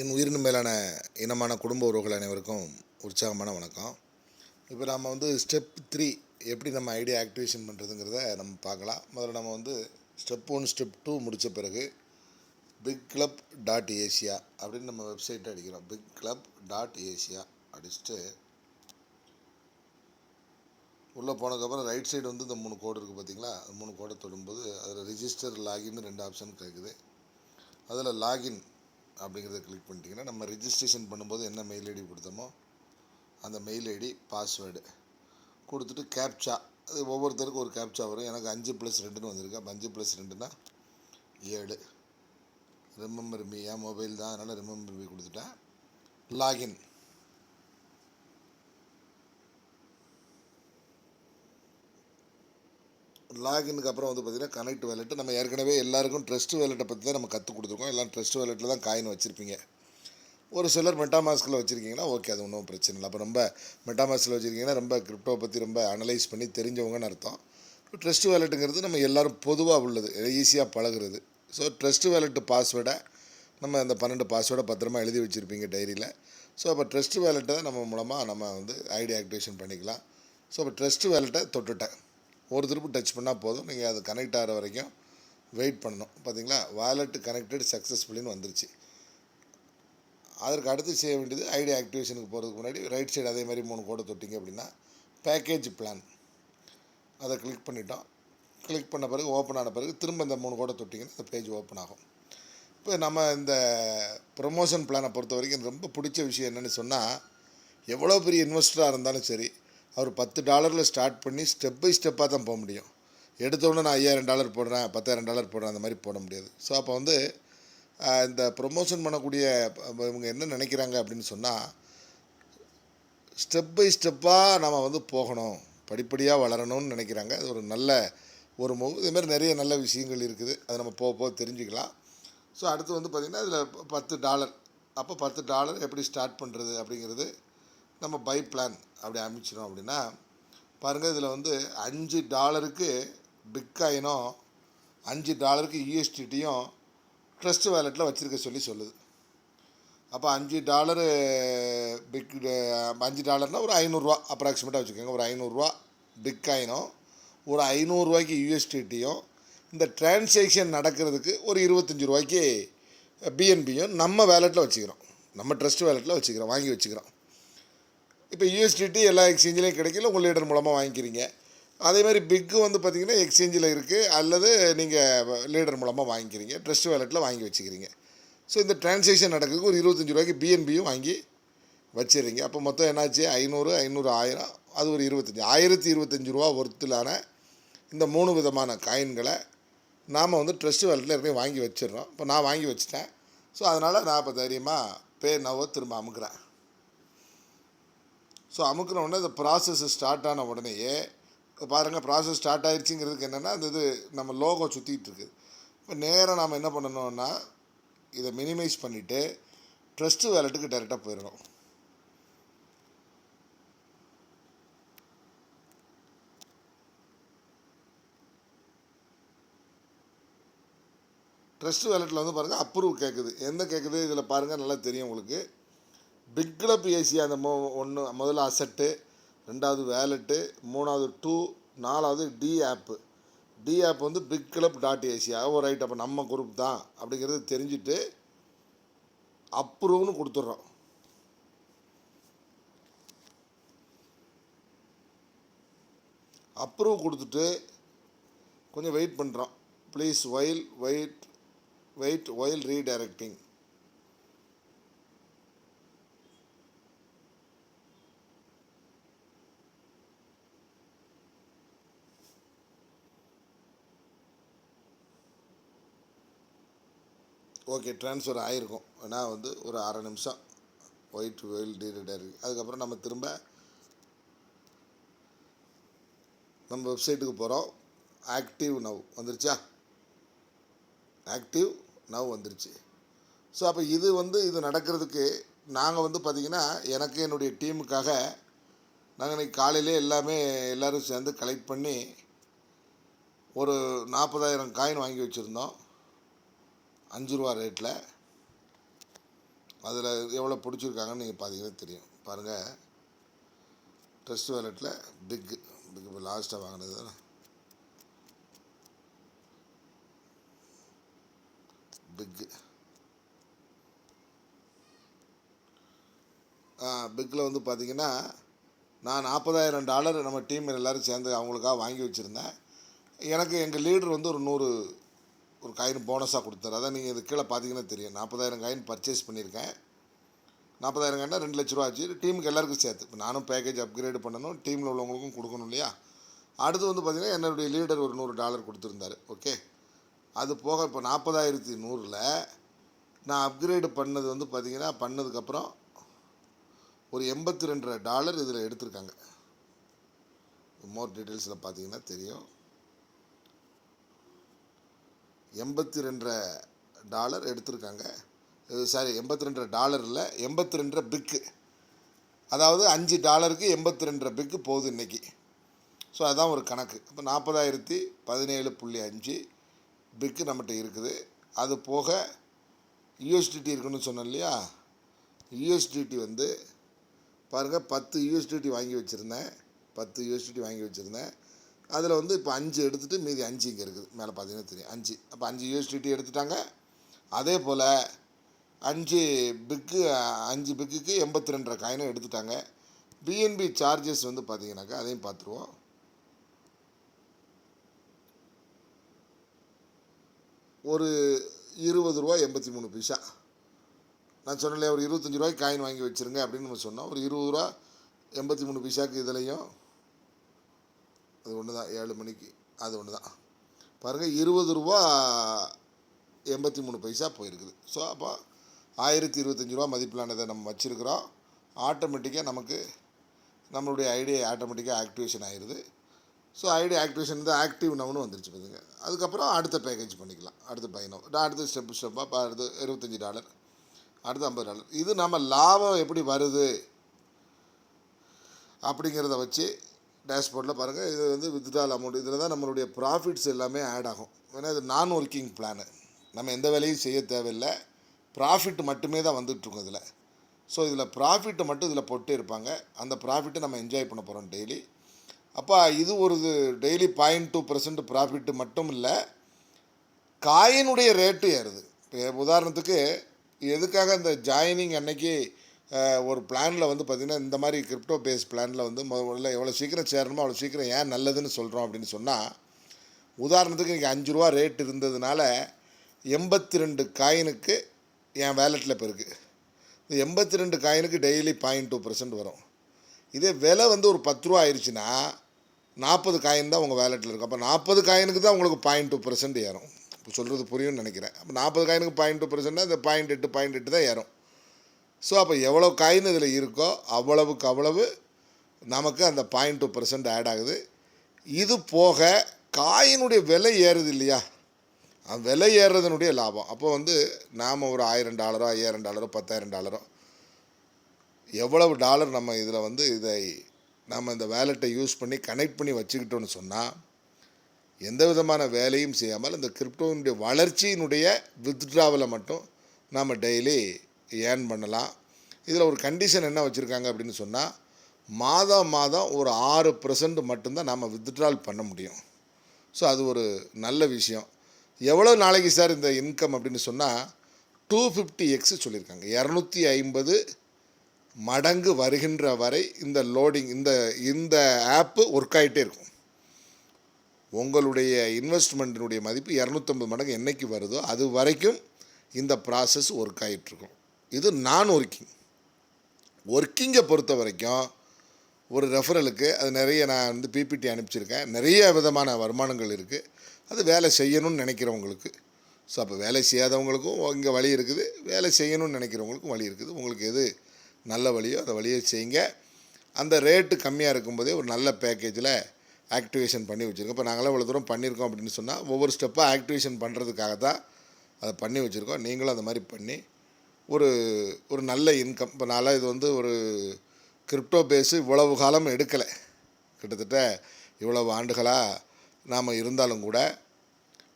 என் உயிரின் மேலான இனமான குடும்ப உறவுகள் அனைவருக்கும் உற்சாகமான வணக்கம். இப்போ நம்ம வந்து ஸ்டெப் த்ரீ எப்படி நம்ம ஐடியா ஆக்டிவேஷன் பண்ணுறதுங்கிறத நம்ம பார்க்கலாம். முதல்ல நம்ம வந்து ஸ்டெப் ஒன் ஸ்டெப் டூ முடித்த பிறகு பிக் கிளப் டாட் ஏசியா அப்படின்னு நம்ம வெப்சைட்டை அடிக்கிறோம். பிக் கிளப் டாட் ஏசியா அடிச்சுட்டு உள்ளே போனதுக்கப்புறம் ரைட் சைடு வந்து இந்த மூணு கோடு இருக்குது பார்த்தீங்களா? அந்த மூணு கோடை தொடும்போது அதில் ரிஜிஸ்டர் லாகின்னு ரெண்டு ஆப்ஷன் கிடைக்குது. அதில் லாகின் அப்படிங்கிறத கிளிக் பண்ணிட்டீங்கன்னா நம்ம ரிஜிஸ்ட்ரேஷன் பண்ணும்போது என்ன மெயில் ஐடி கொடுத்தோமோ அந்த மெயில் ஐடி பாஸ்வேர்டு கொடுத்துட்டு கேப்சா அது ஒவ்வொருத்தருக்கும் ஒரு கேப்சா வரும். எனக்கு அஞ்சு ப்ளஸ் ரெண்டுன்னு வந்திருக்கு. அப்போ அஞ்சு ப்ளஸ் ரெண்டுன்னா ஏழு. ரிமெம்பர் மீ என் மொபைல் தான். அதனால் ரிமெம்பர் மீ கொடுத்துட்டேன். லாகின் லாகினுக்கு அப்புறம் வந்து பார்த்திங்கன்னா கனெக்ட் வேலெட்டு நம்ம ஏற்கனவே எல்லாருக்கும் ட்ரஸ்ட் வேலெட்டை பற்றி தான் நம்ம கற்றுக் கொடுத்துருக்கோம். எல்லாம் ட்ரஸ்ட் வேலெட்டில் தான் காயின் வச்சுருப்பீங்க. ஒரு சிலர் மெட்டாமாஸ்கில் வச்சுருக்கீங்கன்னா ஓகே அது ஒன்றும் பிரச்சனை இல்லை. அப்போ ரொம்ப மெட்டாமாஸ்கில் வச்சுருக்கீங்கன்னா ரொம்ப கிரிப்டோ பற்றி ரொம்ப அனலைஸ் பண்ணி தெரிஞ்சவங்கன்னு அர்த்தம். ட்ரஸ்ட் வேலெட்டுங்கிறது நம்ம எல்லோரும் பொதுவாக உள்ளது ஈஸியாக பழகுறது. ஸோ ட்ரஸ்ட் வேலெட்டு பாஸ்வேர்டை நம்ம அந்த பன்னெண்டு பாஸ்வேர்டை பத்திரமா எழுதி வச்சுருப்பீங்க டைரியில் ஸோ அப்போ ட்ரஸ்ட் வேலெட்டை நம்ம மூலமாக நம்ம வந்து ஐடி ஆக்டிவேஷன் பண்ணிக்கலாம். ஸோ அப்போ ட்ரஸ்ட் வேலெட்டை தொட்டுட்டேன். ஒரு திருப்பு டச் பண்ணால் போதும். நீங்கள் அது கனெக்ட் ஆகிற வரைக்கும் வெயிட் பண்ணணும். பார்த்தீங்களா வாலெட் கனெக்டட் சக்ஸஸ்ஃபுல்லின்னு வந்துருச்சு. அதற்கு அடுத்து செய்ய வேண்டியது ஐடி ஆக்டிவேஷனுக்கு போகிறதுக்கு முன்னாடி ரைட் சைடு அதே மாதிரி மூணு கோடை தொட்டிங்க அப்படின்னா பேக்கேஜ் பிளான் அதை கிளிக் பண்ணிட்டோம். கிளிக் பண்ண பிறகு ஓப்பன் ஆன பிறகு திரும்ப இந்த மூணு கோடை தொட்டிங்கன்னா அந்த பேஜ் ஓப்பன் ஆகும். இப்போ நம்ம இந்த ப்ரொமோஷன் பிளானை பொறுத்த வரைக்கும் ரொம்ப பிடிச்ச விஷயம் என்னென்னு சொன்னால் எவ்வளோ பெரிய இன்வெஸ்டராக இருந்தாலும் சரி அவர் பத்து டாலரில் ஸ்டார்ட் பண்ணி ஸ்டெப் பை ஸ்டெப்பாக தான் போக முடியும். எடுத்தோடனே நான் ஐயாயிரம் டாலர் போடுறேன் பத்தாயிரம் டாலர் போடுறேன் அந்த மாதிரி போட முடியாது. ஸோ அப்போ வந்து இந்த ப்ரொமோஷன் பண்ணக்கூடிய இவங்க என்ன நினைக்கிறாங்க அப்படின்னு சொன்னால் ஸ்டெப் பை ஸ்டெப்பாக நம்ம வந்து போகணும். படிப்படியாக வளரணும்னு நினைக்கிறாங்க. அது ஒரு நல்ல ஒரு மு இதுமாரி நிறைய நல்ல விஷயங்கள் இருக்குது. அதை நம்ம போக போக தெரிஞ்சுக்கலாம். ஸோ அடுத்து வந்து பார்த்திங்கன்னா இதில் பத்து டாலர். அப்போ பத்து டாலர் எப்படி ஸ்டார்ட் பண்ணுறது அப்படிங்கிறது நம்ம பை பிளான் அப்படி அமைச்சிடும் அப்படின்னா பாருங்கள் இதில் வந்து அஞ்சு டாலருக்கு பிட்காயினும் அஞ்சு டாலருக்கு யூஎஸ்டிடியும் ட்ரஸ்ட் வேலெட்டில் வச்சுருக்க சொல்லி சொல்லுது. அப்போ அஞ்சு டாலரு பிக் அஞ்சு டாலர்னால் ஒரு ஐநூறுரூவா அப்ராக்சிமேட்டாக வச்சுக்கோங்க ஒரு ஐநூறுரூவா பிட்காயினும் ஒரு ஐநூறுரூவாய்க்கு யூஎஸ்டிடியும் இந்த டிரான்சேக்ஷன் நடக்கிறதுக்கு ஒரு இருபத்தஞ்சி ரூபாய்க்கு பிஎன்பியும் நம்ம வேலெட்டில் வச்சுக்கிறோம். நம்ம ட்ரஸ்ட் வேலெட்டில் வச்சுக்கிறோம் வாங்கி வச்சுக்கிறோம். இப்போ யூஎஸ்டிடி எல்லா எக்ஸ்சேஞ்சிலையும் கிடைக்கல உங்கள் லீடர் மூலமாக வாங்கிக்கிறீங்க. அதே மாதிரி பிக்கு வந்து பார்த்தீங்கன்னா எக்ஸ்சேஞ்சில் இருக்குது அல்லது நீங்கள் லீடர் மூலமாக வாங்கிக்கிறீங்க ட்ரஸ்ட் வேலெட்டில் வாங்கி வச்சுக்கிறீங்க. ஸோ இந்த டிரான்சேக்ஷன் நடக்கிறதுக்கு ஒரு இருபத்தஞ்சி ரூபாய்க்கு பிஎன்பியும் வாங்கி வச்சுருங்க அப்போ மொத்தம் என்னாச்சு? ஐநூறு ஐநூறு ஆயிரம் அது ஒரு இருபத்தஞ்சி. ஆயிரத்தி இருபத்தஞ்சி ரூபா ஒர்த்திலான இந்த மூணு விதமான காயின்களை நாம் வந்து ட்ரஸ்ட் வேலெட்டில் ஏற்கனவே வாங்கி வச்சிடுறோம். இப்போ நான் வாங்கி வச்சிட்டேன். ஸோ அதனால் நான் இப்போ தைரியமாக பே நவோ திரும்ப அமுக்கிறேன். ஸோ அமுக்கின உடனே இந்த ப்ராசஸ் ஸ்டார்ட் ஆன உடனேயே பாருங்கள் ப்ராசஸ் ஸ்டார்ட் ஆயிடுச்சுங்கிறதுக்கு என்னென்னா அந்த இது நம்ம லோகோ சுற்றிட்டு இருக்குது இப்போ நேராக நாம் என்ன பண்ணணும்னா இதை மினிமைஸ் பண்ணிவிட்டு ட்ரஸ்ட்டு வேலெட்டுக்கு டைரெக்டாக போயிடணும். ட்ரஸ்ட் வேலெட்டில் வந்து பாருங்கள் அப்ரூவ் கேட்குது எந்த கேட்குது இதில் பாருங்கள் நல்லா தெரியும் உங்களுக்கு. பிக் கிளப் ஏசி அந்த மொ ஒன்று முதல்ல அசட்டு ரெண்டாவது வேலெட்டு மூணாவது டூ நாலாவது டி ஆப்பு டி ஆப் வந்து big club dot Asia oh right அப்போ நம்ம குரூப் தான். அப்படிங்கிறது தெரிஞ்சுட்டு அப்ரூவ்னு கொடுத்துட்றோம் அப்ரூவ் கொடுத்துட்டு கொஞ்சம் வெயிட் பண்ணுறோம் please while wait wait while redirecting okay transfer ஆகிருக்கும் ஏன்னா வந்து ஒரு அரை நிமிஷம் ஒயிட் வெயில் டீரீடர் அதுக்கப்புறம் நம்ம திரும்ப நம்ம வெப்சைட்டுக்கு போகிறோம் ஆக்டிவ் நவ் வந்துருச்சா? ஆக்டிவ் நவ் வந்துருச்சு. ஸோ அப்போ இது வந்து இது நடக்கிறதுக்கு நாங்கள் வந்து பார்த்திங்கன்னா எனக்கு என்னுடைய டீமுக்காக நாங்கள் இன்னைக்கு காலையிலே எல்லாமே எல்லோரும் சேர்ந்து கலெக்ட் பண்ணி ஒரு நாற்பதாயிரம் காயின் வாங்கி வச்சுருந்தோம். அஞ்சு ரூபா ரேட்டில் அதில் எவ்வளோ பிடிச்சிருக்காங்கன்னு நீங்கள் பார்த்தீங்கன்னா தெரியும். பாருங்கள் ட்ரெஸ்ட் வேலெட்டில் பிக்கு பிக் இப்போ லாஸ்ட்டாக வாங்கினது தானே? பிக்கு பிக்கில் வந்து பார்த்தீங்கன்னா நான் நாற்பதாயிரம் டாலர் நம்ம டீம் எல்லோரும் சேர்ந்து அவங்களுக்காக வாங்கி வச்சுருந்தேன். எனக்கு எங்கள் லீடர் வந்து ஒரு நூறு ஒரு காயின் போனஸாக கொடுத்தாரு. அதான் நீங்கள் இது கீழே பார்த்தீங்கன்னா தெரியும். நாற்பதாயிரம் காயின் பர்ச்சேஸ் பண்ணியிருக்கேன். நாற்பதாயிரம் காயினா ரெண்டு லட்ச ரூபா ஆச்சு. டீமுக்கு எல்லாருக்கும் சேர்த்து. இப்போ நானும் பேக்கேஜ் அப்கிரேட் பண்ணணும். டீமில் உள்ளவங்களுக்கும் கொடுக்கணும் இல்லையா? அடுத்து வந்து பார்த்திங்கன்னா என்னுடைய லீடர் ஒரு நூறு டாலர் கொடுத்துருந்தாரு. ஓகே அது போக இப்போ நாற்பதாயிரத்தி நூறில் நான் அப்கிரேடு பண்ணது வந்து பார்த்திங்கன்னா பண்ணதுக்கப்புறம் ஒரு எண்பத்தி ரெண்டரை டாலர் இதில் எடுத்திருக்காங்க. மோர் டீட்டெயில்ஸில் பார்த்தீங்கன்னா தெரியும். எண்பத்தி ரெண்டரை டாலர் எடுத்திருக்காங்க. சாரி எண்பத்தி ரெண்டரை டாலர் இல்லை எண்பத்தி ரெண்டரை பிக்கு அதாவது அஞ்சு டாலருக்கு எண்பத்தி ரெண்டரை பிக்கு போகுது இன்றைக்கி ஸோ அதுதான் ஒரு கணக்கு. இப்போ நாற்பதாயிரத்தி பதினேழு புள்ளி அஞ்சு பிக்கு நம்மகிட்ட இருக்குது. அது போக யூஎஸ்டிடி இருக்குன்னு சொன்னேன் இல்லையா? யூஎஸ்டிடி வந்து பாருங்கள் பத்து யூஎஸ்டிடி வாங்கி வச்சுருந்தேன். பத்து யூஎஸ்டிடி வாங்கி வச்சுருந்தேன். அதில் வந்து இப்போ அஞ்சு எடுத்துகிட்டு மீதி அஞ்சு இங்கே இருக்குது. மேலே பார்த்தீங்கன்னா தெரியும். அஞ்சு. அப்போ அஞ்சு யூஎஸ்டிடி எடுத்துட்டாங்க. அதே போல் அஞ்சு பிக்கு அஞ்சு பிக்குக்கு எண்பத்தி ரெண்டரை காயினும் எடுத்துட்டாங்க. பிஎன்பி சார்ஜஸ் வந்து பார்த்தீங்கன்னாக்கா அதையும் பார்த்துருவோம் ஒரு இருபது ரூபா எண்பத்தி மூணு பைசா. நான் சொன்னல ஒரு இருபத்தஞ்சி ரூபாய்க்கு காயின் வாங்கி வச்சுருங்க அப்படின்னு நம்ம சொன்னோம். ஒரு இருபது ரூபா எண்பத்தி மூணு பைசாக்கு இதுலேயும் அது ஒன்று தான் ஏழு மணிக்கு. அது ஒன்று தான். பாருங்கள் இருபது ரூபா எண்பத்தி மூணு பைசா போயிருக்குது. ஸோ அப்போ ஆயிரத்தி இருபத்தஞ்சி ரூபா மதிப்பிலானதை நம்ம வச்சுருக்குறோம். ஆட்டோமேட்டிக்காக நமக்கு நம்மளுடைய ஐடி ஆட்டோமேட்டிக்காக ஆக்டிவேஷன் ஆயிடுது ஸோ ஐடி ஆக்டிவேஷன் வந்து ஆக்டிவ் நவுன்னு வந்துருச்சு பார்த்துங்க அதுக்கப்புறம் அடுத்த பேக்கேஜ் பண்ணிக்கலாம். அடுத்த பயணம் அடுத்த ஸ்டெப் ஸ்டெப்பாக அடுத்து இருபத்தஞ்சி டாலர் அடுத்து ஐம்பது டாலர் இது நம்ம லாபம் எப்படி வருது அப்படிங்கிறத வச்சு டேஷ்போர்டில் பாருங்கள் இது வந்து வித்ட்ரால் அமௌண்ட் இதில் தான் நம்மளுடைய ப்ராஃபிட்ஸ் எல்லாமே ஆட் ஆகும். ஏன்னா இது நான் ஒர்க்கிங் பிளானு நம்ம எந்த வேலையும் செய்ய தேவையில்லை. ப்ராஃபிட் மட்டுமே தான் வந்துட்டுருக்கும் இதில். ஸோ இதில் ப்ராஃபிட்டை மட்டும் இதில் போட்டே இருப்பாங்க. அந்த ப்ராஃபிட்டை நம்ம என்ஜாய் பண்ண போகிறோம் டெய்லி அப்போ இது ஒரு daily point two percent profit மட்டும் இல்லை. காயினுடைய ரேட்டு ஏறுது. இப்போ உதாரணத்துக்கு எதுக்காக இந்த ஜாயினிங் அன்னைக்கு ஒரு பிளானில் வந்து பார்த்திங்கன்னா இந்த மாதிரி கிரிப்டோ பேஸ் பிளானில் வந்து முதல்ல எவ்வளோ சீக்கிரம் சேரணுமோ அவ்வளோ சீக்கிரம் ஏன் நல்லதுன்னு சொல்கிறோம் அப்படின்னு சொன்னால் உதாரணத்துக்கு இன்றைக்கி அஞ்சு ரூபா ரேட் இருந்ததுனால எண்பத்தி ரெண்டு காயினுக்கு என் வேலெட்டில் இப்போ இருக்குது இந்த எண்பத்தி ரெண்டு காயினுக்கு டெய்லி பாயிண்ட் டூ பர்சன்ட் வரும். இதே விலை வந்து ஒரு பத்து ரூபா ஆயிடுச்சுன்னா நாற்பது காயின் தான் உங்கள் வேலெட்டில் இருக்கும். அப்போ நாற்பது காயினுக்கு தான் உங்களுக்கு பாயிண்ட் டூ பர்சன்ட் ஏறும். இப்போ சொல்கிறது புரியும்னு நினைக்கிறேன். அப்போ நாற்பது காயினுக்கு பாயிண்ட் டூ பர்சன்ட்னா இந்த பாயிண்ட் எட்டு பாயிண்ட் எட்டு தான் ஏறும். ஸோ அப்போ எவ்வளோ காயின் இதில் இருக்கோ அவ்வளவுக்கு அவ்வளவு நமக்கு அந்த பாயிண்ட் டூ பர்சன்ட் ஆட் ஆகுது. இது போக காயினுடைய விலை ஏறுது இல்லையா? விலை ஏறுறதுனுடைய லாபம். அப்போ வந்து நாம் ஒரு ஆயிரம் டாலரோ ஐயாயிரம் டாலரோ பத்தாயிரம் டாலரோ எவ்வளவு டாலர் நம்ம இதில் வந்து இதை நம்ம இந்த வேலெட்டை யூஸ் பண்ணி கனெக்ட் பண்ணி வச்சுக்கிட்டோன்னு சொன்னால் எந்த விதமான வேலையும் செய்யாமல் இந்த கிரிப்டோனுடைய வளர்ச்சியினுடைய வித்ட்ராவில் மட்டும் நாம் டெய்லி ஏர்ன் பண்ணலாம். இதில் ஒரு கண்டிஷன் என்ன வச்சுருக்காங்க அப்படின்னு சொன்னால் மாதம் மாதம் ஒரு ஆறு பர்சன்ட் மட்டும்தான் நாம் வித்ட்ரால் பண்ண முடியும். ஸோ அது ஒரு நல்ல விஷயம். எவ்வளோ நாளைக்கு சார் இந்த இன்கம் அப்படின்னு சொன்னால் டூ ஃபிஃப்டி எக்ஸ் சொல்லியிருக்காங்க. இரநூத்தி ஐம்பது மடங்கு வருகின்ற வரை இந்த லோடிங் இந்த இந்த ஆப்பு ஒர்க் ஆகிட்டே இருக்கும். உங்களுடைய இன்வெஸ்ட்மெண்ட்டினுடைய மதிப்பு இரநூத்தம்பது மடங்கு என்றைக்கு வருதோ அது வரைக்கும் இந்த ப்ராசஸ் ஒர்க் ஆகிட்டுருக்கும் இது நான் ஒர்க்கிங் ஒர்க்கிங்கை பொறுத்த வரைக்கும் ஒரு ரெஃபரலுக்கு அது நிறைய நான் வந்து பிபிடி அனுப்பிச்சிருக்கேன். நிறைய விதமான வருமானங்கள் இருக்குது அது வேலை செய்யணும்னு நினைக்கிறவங்களுக்கு. ஸோ அப்போ வேலை செய்யாதவங்களுக்கும் இங்கே வழி இருக்குது. வேலை செய்யணும்னு நினைக்கிறவங்களுக்கும் வழி இருக்குது. உங்களுக்கு எது நல்ல வழியோ அந்த வழியை செய்யுங்க. அந்த ரேட்டு கம்மியாக இருக்கும்போதே ஒரு நல்ல பேக்கேஜில் ஆக்டிவேஷன் பண்ணி வச்சுருக்கோம் இப்போ நாங்களாம் இவ்வளோ தூரம் பண்ணியிருக்கோம் அப்படின்னு சொன்னால் ஒவ்வொரு ஸ்டெப்பாக ஆக்டிவேஷன் பண்ணுறதுக்காக தான் அதை பண்ணி வச்சுருக்கோம். நீங்களும் அந்த மாதிரி பண்ணி ஒரு ஒரு நல்ல இன்கம் இப்போ இது வந்து ஒரு கிரிப்டோ பேஸு இவ்வளவு காலம் எடுக்கலை. கிட்டத்தட்ட இவ்வளவு ஆண்டுகளாக நாம் இருந்தாலும் கூட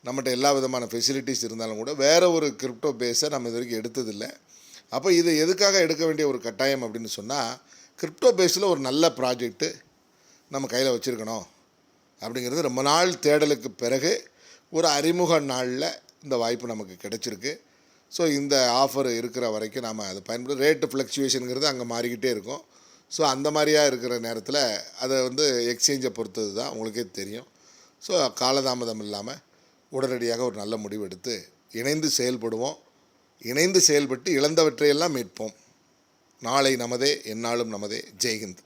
நம்மகிட்ட எல்லா விதமான ஃபெசிலிட்டிஸ் இருந்தாலும் கூட வேறு ஒரு கிரிப்டோ பேஸை நம்ம இது வரைக்கும் எடுத்ததில்லை. அப்போ இது எதுக்காக எடுக்க வேண்டிய ஒரு கட்டாயம் அப்படின்னு சொன்னால் கிரிப்டோ பேஸில் ஒரு நல்ல ப்ராஜெக்ட்டு நம்ம கையில் வச்சுருக்கணும். அப்படிங்கிறது ரொம்ப நாள் தேடலுக்கு பிறகு ஒரு அறிமுக நாளில் இந்த வாய்ப்பு நமக்கு கிடச்சிருக்கு. ஸோ இந்த ஆஃபர் இருக்கிற வரைக்கும் நாம் அதை பயன்படுத்த ரேட்டு ஃப்ளக்சுவேஷனுங்கிறது அங்கே மாறிக்கிட்டே இருக்கும். ஸோ அந்த மாதிரியா இருக்கிற நேரத்தில் அதை வந்து எக்ஸ்சேஞ்சை பொறுத்தது தான் உங்களுக்கே தெரியும். ஸோ காலதாமதம் இல்லாமல் உடனடியாக ஒரு நல்ல முடிவு எடுத்து இணைந்து செயல்படுவோம். இணைந்து செயல்பட்டு இழந்தவற்றையெல்லாம் மீட்போம். நாளை நமதே எந்நாளும் நமதே. ஜெய்ஹிந்த்.